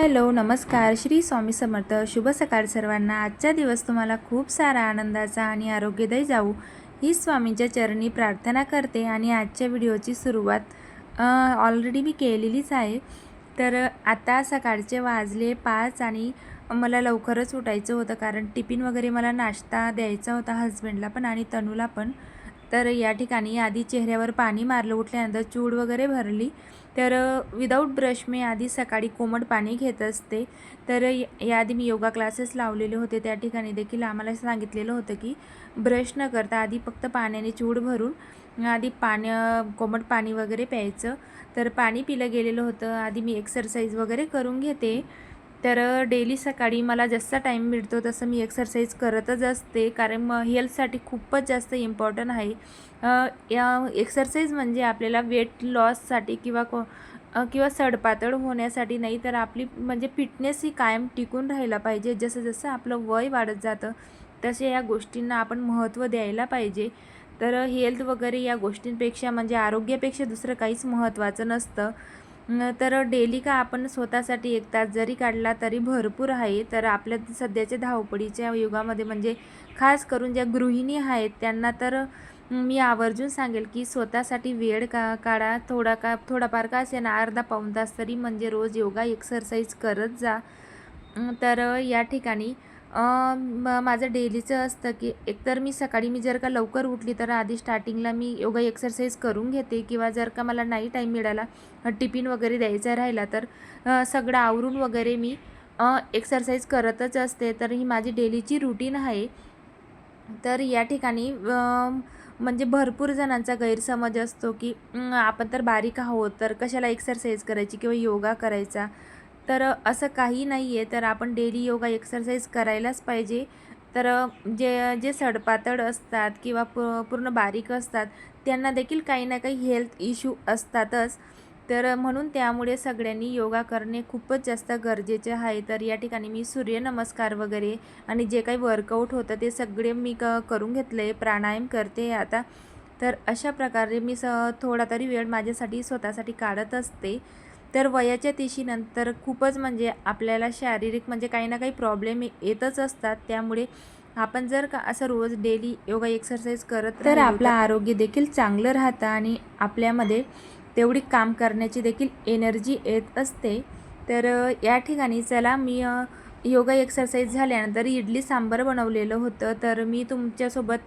Hello नमस्कार. श्री स्वामी समर्थ. शुभ सकाळ सर्वांना. आजचा दिवस तुम्हाला खूप सारा आनंदाचा आणि आरोग्यदायी जाऊ ही स्वामींच्या चरणी प्रार्थना करते आणि आजच्या व्हिडिओची सुरुवात ऑलरेडी मी केलेलीच आहे. तर आता सकाळचे वाजले पाच आणि मला लवकरच उठायचं होतं कारण टिफिन वगैरे मला नाश्ता द्यायचा होता हजबंडला पण आणि तनूला पण. तर या ठिकाणी आधी चेहऱ्यावर पाणी मारलं उठल्यानंतर चूड वगैरे भरली. तर विदाऊट ब्रश मी आधी सकाळी कोमट पाणी घेत असते. तर य- याआधी मी योगा क्लासेस लावलेले होते. त्या ठिकाणी देखील आम्हाला सांगितलेलं होतं की ब्रश न करता आधी फक्त पाण्याने चूड भरून आधी पाण्या कोमट पाणी वगैरे प्यायचं. तर पाणी पिलं गेलेलं होतं. आधी मी एक्सरसाइज वगैरे करून घेते. तर डेली सकाळी मला जसा टाईम मिळतो तसं मी एक्सरसाइज करतच असते. कारण मग हेल्थसाठी खूपच जास्त इम्पॉर्टंट आहे. या एक्सरसाइज म्हणजे आपल्याला वेट लॉससाठी किंवा को किंवा सडपातळ होण्यासाठी नाही तर आपली म्हणजे फिटनेस ही कायम टिकून राहायला पाहिजे. जसं जसं आपलं वय वाढत जातं तसे या गोष्टींना आपण महत्त्व द्यायला पाहिजे. तर हेल्थ वगैरे या गोष्टींपेक्षा म्हणजे आरोग्यापेक्षा दुसरं काहीच महत्त्वाचं नसतं. तर डेली का आपण स्वतःसाठी एक तास जरी काढला तरी भरपूर आहे. तर आपल्या सध्याच्या धावपळीच्या युगामध्ये म्हणजे खास करून ज्या गृहिणी आहेत त्यांना तर मी आवर्जून सांगेल की स्वतःसाठी वेळ का काढा. थोडा का थोडाफार का असे ना अर्धा पाऊण तास तरी म्हणजे रोज योगा एक्सरसाइज करत जा. तर या ठिकाणी म माझं डेलीचं असतं की एकतर मी सकाळी मी जर का लवकर उठली तर आधी स्टार्टिंगला मी योगा एक्सरसाइज करून घेते किंवा जर का मला नाही टाईम मिळाला टिफिन वगैरे द्यायचा राहिला तर सगळं आवरून वगैरे मी एक्सरसाइज करतच असते. तर ही माझी डेलीची रुटीन आहे. तर या ठिकाणी म्हणजे भरपूर जणांचा गैरसमज असतो की आपण तर बारीक आहोत तर कशाला एक्सरसाइज करायची किंवा योगा करायचा? तर असं काही नाही आहे तर आपण डेली योगा एक्सरसाइज करायलाच पाहिजे. तर जे जे सडपातळ असतात किंवा पू पूर्ण बारीक असतात त्यांना देखील काही ना काही हेल्थ इश्यू असतातच. तर म्हणून त्यामुळे सगळ्यांनी योगा करणे खूपच जास्त गरजेचे आहे. तर या ठिकाणी मी सूर्यनमस्कार वगैरे आणि जे काही वर्कआउट होतं ते सगळे मी क करून घेतलं. आहे प्राणायाम करते आता. तर अशा प्रकारे मी स थोडा तरी वेळ माझ्यासाठी स्वतःसाठी काढत असते. तर वयाच्या तिशीनंतर खूपच म्हणजे आपल्याला शारीरिक म्हणजे काही ना काही प्रॉब्लेम येतच असतात. त्यामुळे आपण जर का असं रोज डेली योगा एक्सरसाइज करत तर आपलं आरोग्य देखील चांगलं राहतं आणि आपल्यामध्ये तेवढी काम करण्याची देखील एनर्जी येत असते. तर या ठिकाणी चला मी योगा एक्सरसाइज झाल्यानंतर इडली सांबार बनवलेलं होतं. तर मी तुमच्यासोबत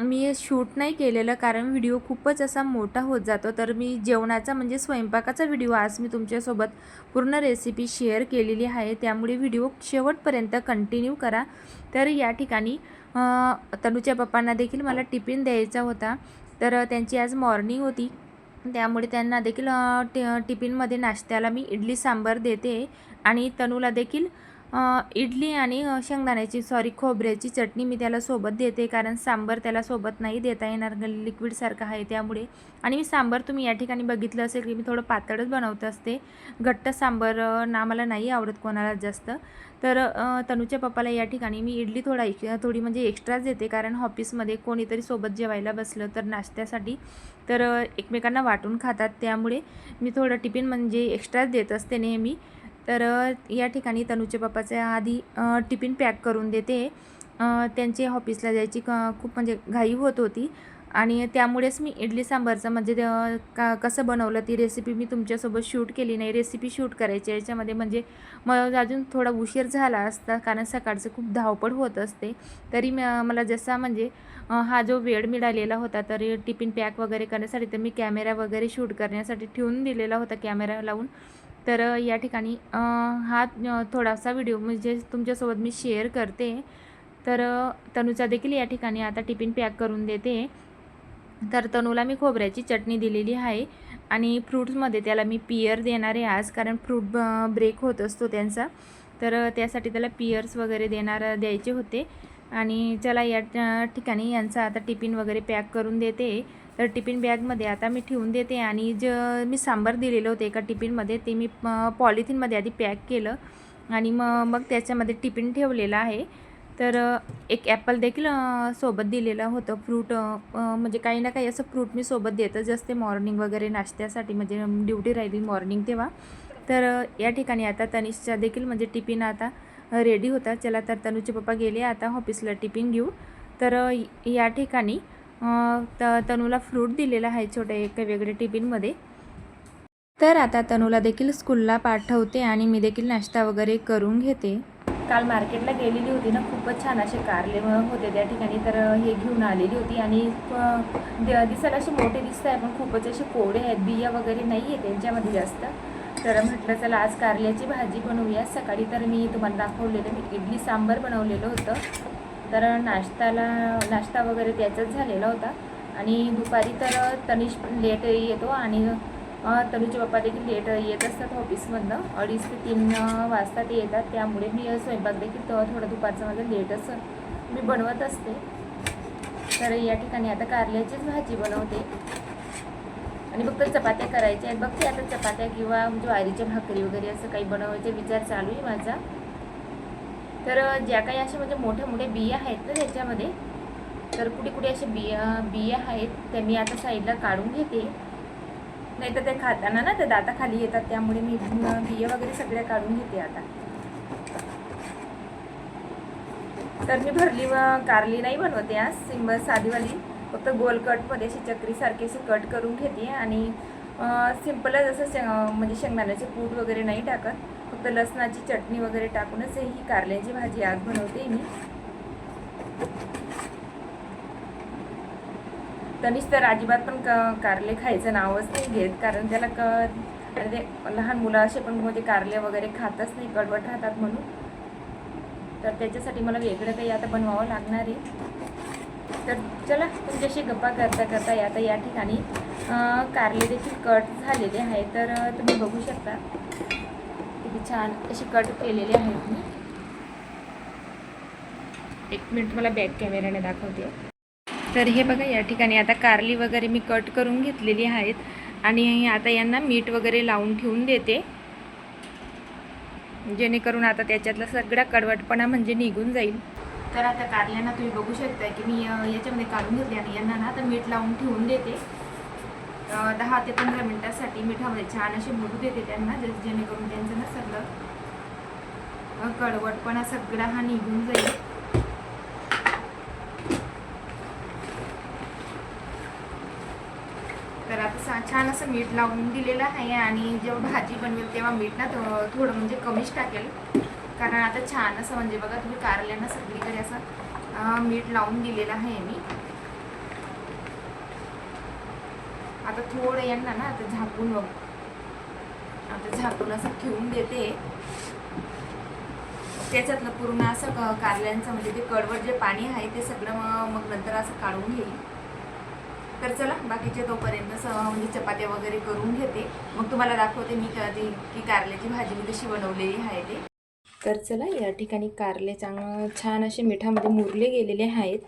मी शूट नाही केलेलं कारण व्हिडिओ खूपच असा मोठा होत जातो. तर मी जेवणाचा म्हणजे स्वयंपाकाचा व्हिडिओ आज मी तुमच्यासोबत पूर्ण रेसिपी शेअर केलेली आहे. त्यामुळे व्हिडिओ शेवटपर्यंत कंटिन्यू करा. तर या ठिकाणी तनुच्या तनूच्या पप्पांना देखील मला टिफिन द्यायचा होता. तर त्यांची आज मॉर्निंग होती. त्यामुळे त्यांना देखील टि टिफिनमध्ये नाश्त्याला मी इडली सांबार देते. आणि तनूला देखील इडली आणि शेंगदाण्याची सॉरी खोबऱ्याची चटणी मी त्याला सोबत देते कारण सांबर त्याला सोबत नाही देता येणार लिक्विडसारखं आहे त्यामुळे. आणि मी सांबार तुम्ही या ठिकाणी बघितलं असेल की मी थोडं पातळच बनवत असते. घट्ट सांबार ना मला नाही आवडत कोणाला जास्त. तर तनूच्या पप्पाला या ठिकाणी मी इडली थोडा थोडी म्हणजे एक्स्ट्राच देते कारण ऑफिसमध्ये कोणीतरी सोबत जेवायला बसलं तर नाश्त्यासाठी तर एकमेकांना वाटून खातात. त्यामुळे मी थोडं टिफिन म्हणजे एक्स्ट्राच देत असते नेहमी. तर या ठिकाणी तनुच्या पप्पाचे आधी टिफिन पॅक करून देते. त्यांची त्यांचे ऑफिसला जायची खूप म्हणजे घाई होत होती. आणि त्यामुळेच मी इडली सांबारचं म्हणजे का कसं बनवलं ती रेसिपी मी तुमच्यासोबत शूट केली नाही. रेसिपी शूट करायची याच्यामध्ये म्हणजे मग अजून थोडा उशीर झाला असता कारण सकाळचं खूप धावपळ होत असते. तरी मला जसा म्हणजे हा जो वेळ मिळालेला होता तरी टिफिन पॅक वगैरे करण्यासाठी तर मी कॅमेरा वगैरे शूट करण्यासाठी ठेवून दिलेला होता कॅमेरा लावून. तर या ठिकाणी हा थोडासा व्हिडिओ म्हणजे तुमच्यासोबत मी शेअर करते. तर तनुचा तनूचा देखील या ठिकाणी आता टिफिन पॅक करून देते. तर तनूला मी खोबऱ्याची चटणी दिलेली आहे आणि फ्रूट्समध्ये त्याला मी पियर देणार आहे आज कारण फ्रूट ब्रेक होत असतो त्यांचा. तर त्यासाठी त्याला पियर्स वगैरे देणार द्यायचे होते. आणि चला या ठिकाणी यांचा आता टिफिन वगैरे पॅक करून देते. तर टिफिन बॅगमध्ये आता मी ठेवून देते आणि ज मी सांबार दिलेलं होतं एका टिफिनमध्ये ते मी पॉलिथिनमध्ये आधी पॅक केलं आणि मग मग त्याच्यामध्ये टिफिन ठेवलेलं आहे. तर एक ॲपल देखील सोबत दिलेलं होतं फ्रूट म्हणजे काही ना काही असं फ्रूट मी सोबत देतच असते मॉर्निंग वगैरे नाश्त्यासाठी म्हणजे ड्युटी राहिली मॉर्निंग तेव्हा. तर या ठिकाणी आता तनिषचा देखील म्हणजे टिफिन आता रेडी होतात चला तर तनूचे पप्पा गेले. आता ऑफिसला टिफिन घेऊ. तर या ठिकाणी त तनूला फ्रूट दिलेला आहे छोट्या एका वेगळ्या टिफिनमध्ये तर आता तनूला देखील स्कूलला पाठवते आणि मी देखील नाश्ता वगैरे करून घेते. काल मार्केटला गेलेली होती ना खूपच छान असे कारले होते त्या ठिकाणी. तर हे घेऊन आलेली होती आणि दिसायला असे मोठे दिसत आहे पण खूपच असे कोडे आहेत. बिया वगैरे नाही आहे त्यांच्यामध्ये जास्त. तर म्हटलं चला आज कारल्याची भाजी बनवूया सकाळी तर मी तुम्हाला दाखवलेलं मी इडली सांबर बनवलेलं होतं. तर नाश्त्याला नाश्ता वगैरे त्याचाच झालेला होता. आणि दुपारी तर तनिष लेट येतो आणि अ, तनुचे पप्पा देखील लेट येत असतात ऑफिसमधनं अडीच ते तीन वाजता ते येतात. त्यामुळे मी स्वयंपाक देखील तो थोडं दुपारचं माझं लेटच मी बनवत असते. तर या ठिकाणी आता कारल्याचीच भाजी बनवते. आणि फक्त चपात्या करायच्या आहेत. बघते आता चपात्या किंवा म्हणजे ज्वारीच्या भाकरी वगैरे असं काही बनवायचा विचार चालू आहे माझा. तर ज्या काही अशा म्हणजे मोठ्या मोठ्या बिया आहेत ना त्याच्यामध्ये तर कुठे कुठे असे बिया बिया आहेत त्या मी आता साईडला काढून घेते. नाही तर ते खाताना ना ते दाताखाली येतात त्यामुळे मी बिया वगैरे सगळ्या काढून घेते आता. तर मी भरली व कारली नाही बनवते आज सिंबल साधीवाली. फक्त गोल कटमध्ये अशी चक्रीसारखी अशी कट करून घेते आणि सिम्पलच असं शेंग म्हणजे शेंगदाण्याचे पूट वगैरे नाही टाकत. फक्त लसणाची चटणी वगैरे टाकूनच ही कारल्याची भाजी आज बनवते मी. तनिष तर अजिबात पण क कारले खायचं नावच नाही घेत कारण त्याला क ते लहान मुलं असे पण म्हणजे कारले वगैरे खातच नाही कडवट राहतात म्हणून. तर त्याच्यासाठी मला वेगळं काही आता बनवावं लागणार आहे. तर चला तुमच्याशी गप्पा करता करता आता या ठिकाणी कारले देखील कट झालेले आहे तर तुम्ही बघू शकता. किती छान अशी कट केलेली आहेत मी एक मिनिट मला बॅक कॅमेऱ्याने दाखवते. तर हे बघा या ठिकाणी आता कारली वगैरे मी कट करून घेतलेली आहेत. आणि आता यांना मीठ वगैरे लावून ठेवून देते. जेणेकरून आता त्याच्यातला सगळा कडवटपणा म्हणजे निघून जाईल. तर आता कारल्यांना तुम्ही बघू शकता की मी याच्यामध्ये काढून घेतले आणि यांना ना आता मीठ लावून ठेवून देते. दहा ते पंधरा मिनटासाठी मिठामध्ये छान असे मुरू देते त्यांना जे जेणेकरून त्यांचं ना सगळं कडवटपणा सगळा हा निघून जाईल. तर आता सा- छान असं मीठ लावून दिलेलं आहे आणि जेव्हा भाजी बनवेल तेव्हा मीठ ना थोडं म्हणजे कमीच टाकेल. कारण आता छान असं म्हणजे बघा तुम्ही कारल्यांना सगळीकडे असं मीठ लावून दिलेलं आहे मी. आता थोडं यांना ना आता झाकून बघ. आता झाकून असं ठेवून देते. त्याच्यातलं पूर्ण असं क- कारल्यांचं म्हणजे ते कडवट जे पाणी आहे ते सगळं मग नंतर असं काढून घेईल. तर चला बाकीचे तोपर्यंत स म्हणजे चपात्या वगैरे करून घेते. मग तुम्हाला दाखवते मी कधी की कारल्याची भाजी मी कशी बनवलेली आहे ते. तर चला या ठिकाणी कारले चांगलं छान असे मिठामध्ये मुरले गेलेले आहेत.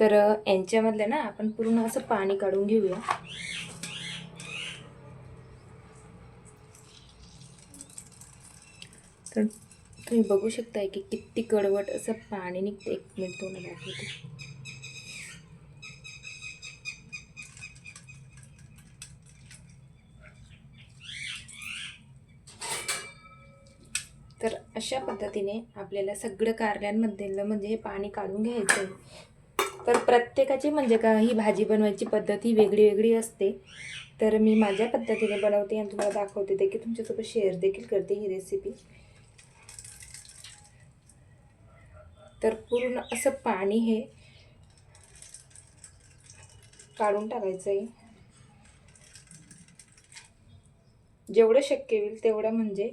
तर अ, यांच्यामधलं ना आपण पूर्ण असं पाणी काढून घेऊया. तर तुम्ही बघू शकताय की किती कडवट असं पाणी निघतं एक मिनिट तुम्हाला दाखवते तर अशा पद्धतीने आपल्याला सगळं कारल्यांमधलं म्हणजे हे पाणी काढून घ्यायचं आहे तर प्रत्येकाची म्हणजे का ही भाजी बनवायची पद्धत ही वेगळी वेगळी असते. तर मी माझ्या पद्धतीने बनवते आणि तुम्हाला दाखवते देखील. तुमच्यासोबत शेअर देखील करते ही रेसिपी तर पूर्ण असं पाणी हे काढून टाकायचं आहे जेवढं शक्य होईल तेवढं म्हणजे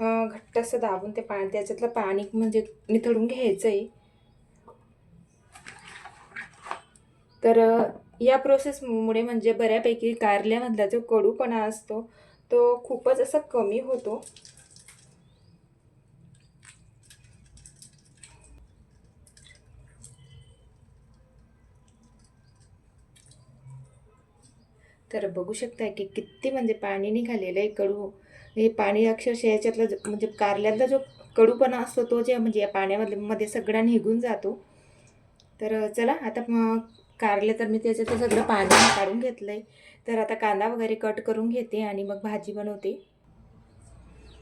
घट्ट असं दाबून ते पाणी त्याच्यातलं पाणी म्हणजे निथळून घ्यायचं आहे तर या प्रोसेसमुळे म्हणजे बऱ्यापैकी कारल्यामधला जो कडूपणा असतो तो खूपच असा कमी होतो. तर बघू शकताय की किती म्हणजे पाणी निघालेलं आहे कडू. हे पाणी अक्षरशः याच्यातला जो- म्हणजे कारल्यातला जो कडूपणा असतो तो जे म्हणजे या पाण्यामध्ये मध्ये सगळा निघून जातो. तर चला आता कारले तर मी त्याच्यात सगळं पाणी काढून घेतलं आहे तर आता कांदा वगैरे कट करून घेते आणि मग भाजी बनवते.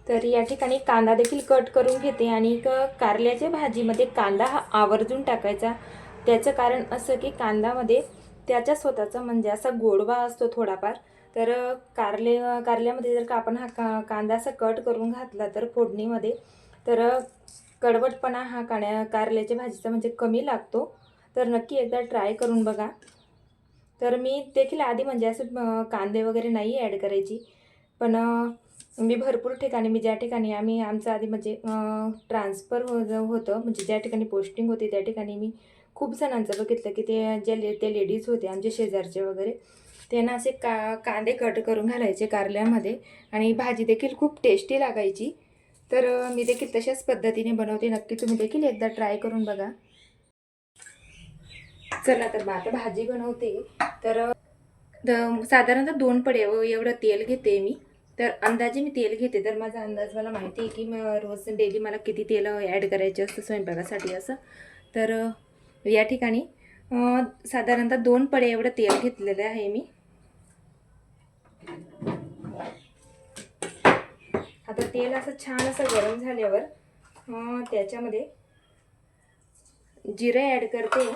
तर या ठिकाणी कांदा देखील कट करून घेते आणि क कारल्याच्या भाजीमध्ये कांदा हा आवर्जून टाकायचा. त्याचं कारण असं की कांदामध्ये त्याच्या स्वतःचा म्हणजे असा गोडवा असतो थोडाफार. तर कारले कारल्यामध्ये जर का आपण हा का कांदा असा कट करून घातला तर फोडणीमध्ये तर कडवटपणा हा काण्या कारल्याच्या भाजीचा म्हणजे कमी लागतो. तर नक्की एकदा ट्राय करून बघा. तर मी देखील आधी म्हणजे असं कांदे वगैरे नाही ॲड करायची. पण मी भरपूर ठिकाणी मी ज्या ठिकाणी आम्ही आमचं आधी म्हणजे ट्रान्सफर हो होतं म्हणजे ज्या ठिकाणी पोस्टिंग होती त्या ठिकाणी मी खूप जणांचं बघितलं की ते ज्या ले ते लेडीज होते आमचे शेजारचे वगैरे त्यांना असे का कांदे कट करून घालायचे कारल्यामध्ये आणि भाजी देखील खूप टेस्टी लागायची. तर मी देखील तशाच पद्धतीने बनवते. नक्की तुम्ही देखील एकदा ट्राय करून बघा. चला तर मग आता भाजी बनवते. तर द- साधारणतः दोन पडे एवढं तेल घेते मी. तर अंदाजे मी तेल घेते. तर माझा अंदाज मला माहिती आहे की मग रोज डेली मला किती तेल ॲड करायचे असतं स्वयंपाकासाठी असं. तर या ठिकाणी साधारणतः दोन पडे एवढं तेल घेतलेलं आहे मी. आता तेल असं छान असं गरम झाल्यावर त्याच्यामध्ये जिरे ॲड करते.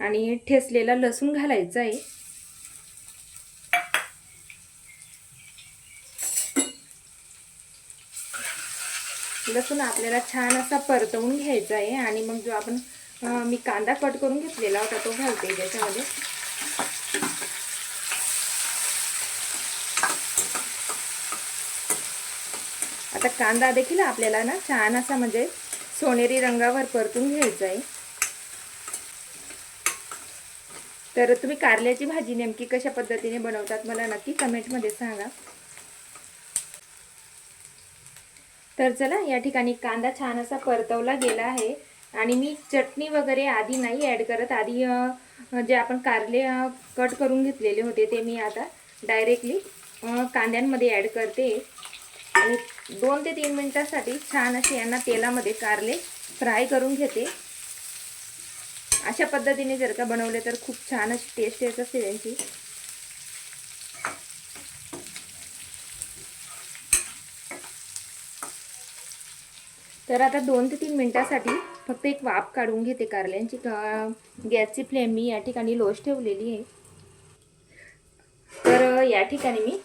आणि ठेसलेला लसूण घालायचा आहे. लसूण आपल्याला छान असा परतवून घ्यायचा आहे. आणि मग जो आपण मी कांदा कट करून घेतलेला होता तो घालते त्याच्यामध्ये. आता कांदा देखील आपल्याला ना छान असा म्हणजे सोनेरी रंगावर परतून घ्यायचा आहे. तर तुम्ही कारल्याची भाजी नेमकी कशा पद्धतीने बनवतात मला नक्की कमेंटमध्ये सांगा. तर चला या ठिकाणी कांदा छान असा परतवला गेला आहे. आणि मी चटणी वगैरे आधी नाही ॲड करत. आधी जे आपण कारले कट करून घेतलेले होते ते मी आता डायरेक्टली कांद्यांमध्ये ॲड करते. आणि दोन ते तीन मिनिटासाठी छान असे यांना तेलामध्ये कारले फ्राय करून घेते. अशा पद्धतीने जर का बनवले तर खूप छान अशी टेस्ट येत असते त्यांची. तर आता दोन ते तीन मिनटासाठी फक्त एक वाफ काढून घेते कारल्यांची. का- गॅसची फ्लेम मी या ठिकाणी लोश ठेवलेली आहे. तर या ठिकाणी मी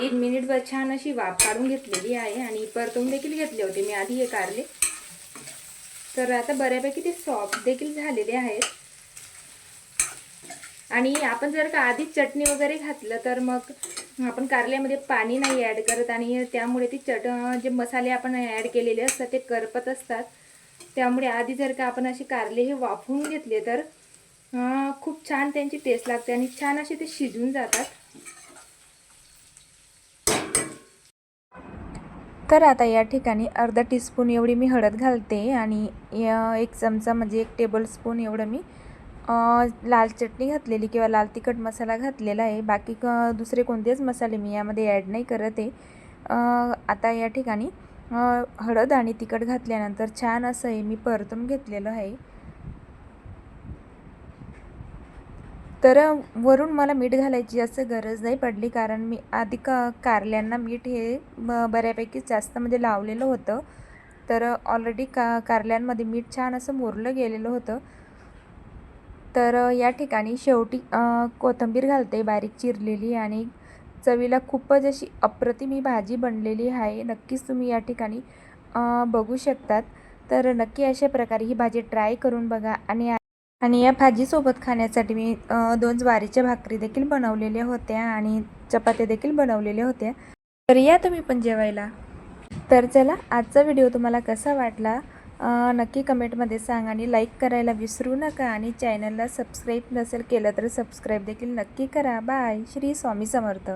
तीन मिनिटभर छान अशी वाफ काढून घेतलेली आहे आणि परतून देखील घेतले होते. मी आधी हे कारले तर आता बऱ्यापैकी ते सॉफ्ट देखील झालेले आहेत. आणि आपण जर का आधीच चटणी वगैरे घातलं तर मग आपण कारल्यामध्ये पाणी नाही ॲड करत आणि त्यामुळे ती चट जे मसाले आपण ॲड केलेले असतात ते करपत असतात. त्यामुळे आधी जर का आपण असे कारले हे वाफवून घेतले तर खूप छान त्यांची टेस्ट लागते आणि छान असे ते शिजून जातात. तर आता या ठिकाणी अर्धा टीस्पून एवढी मी हळद घालते आणि या- एक चमचा म्हणजे एक टेबल स्पून एवढं मी लाल चटणी घातलेली किंवा लाल तिखट मसाला घातलेला आहे. बाकी क दुसरे कोणतेच मसाले मी यामध्ये ॲड नाही करत आहे. आता या ठिकाणी हळद आणि तिखट घातल्यानंतर छान असं हे मी परतून घेतलेलं आहे. तर वरून मला मीठ घालायची जास्त गरज नाही पडली कारण मी आधी का कारल्यांना मीठ हे ब बऱ्यापैकी जास्त म्हणजे लावलेलं होतं. तर ऑलरेडी का कारल्यांमध्ये मीठ छान असं मुरलं गेलेलं होतं. तर या ठिकाणी शेवटी कोथिंबीर घालते बारीक चिरलेली आणि चवीला खूपच अशी अप्रतिम ही भाजी बनलेली आहे. नक्कीच तुम्ही या ठिकाणी बघू शकतात. तर नक्की अशा प्रकारे ही भाजी ट्राय करून बघा आणि आणि या भाजीसोबत खाण्यासाठी मी दोन ज्वारीच्या भाकरी देखील बनवलेल्या होत्या आणि चपात्या देखील बनवलेल्या होत्या. तर या तुम्ही पण जेवायला. तर चला आजचा व्हिडिओ तुम्हाला कसा वाटला नक्की कमेंटमध्ये सांगा आणि लाईक करायला विसरू नका आणि चॅनलला सबस्क्राईब नसेल केलं तर सबस्क्राईब देखील नक्की करा. बाय. श्री स्वामी समर्थ.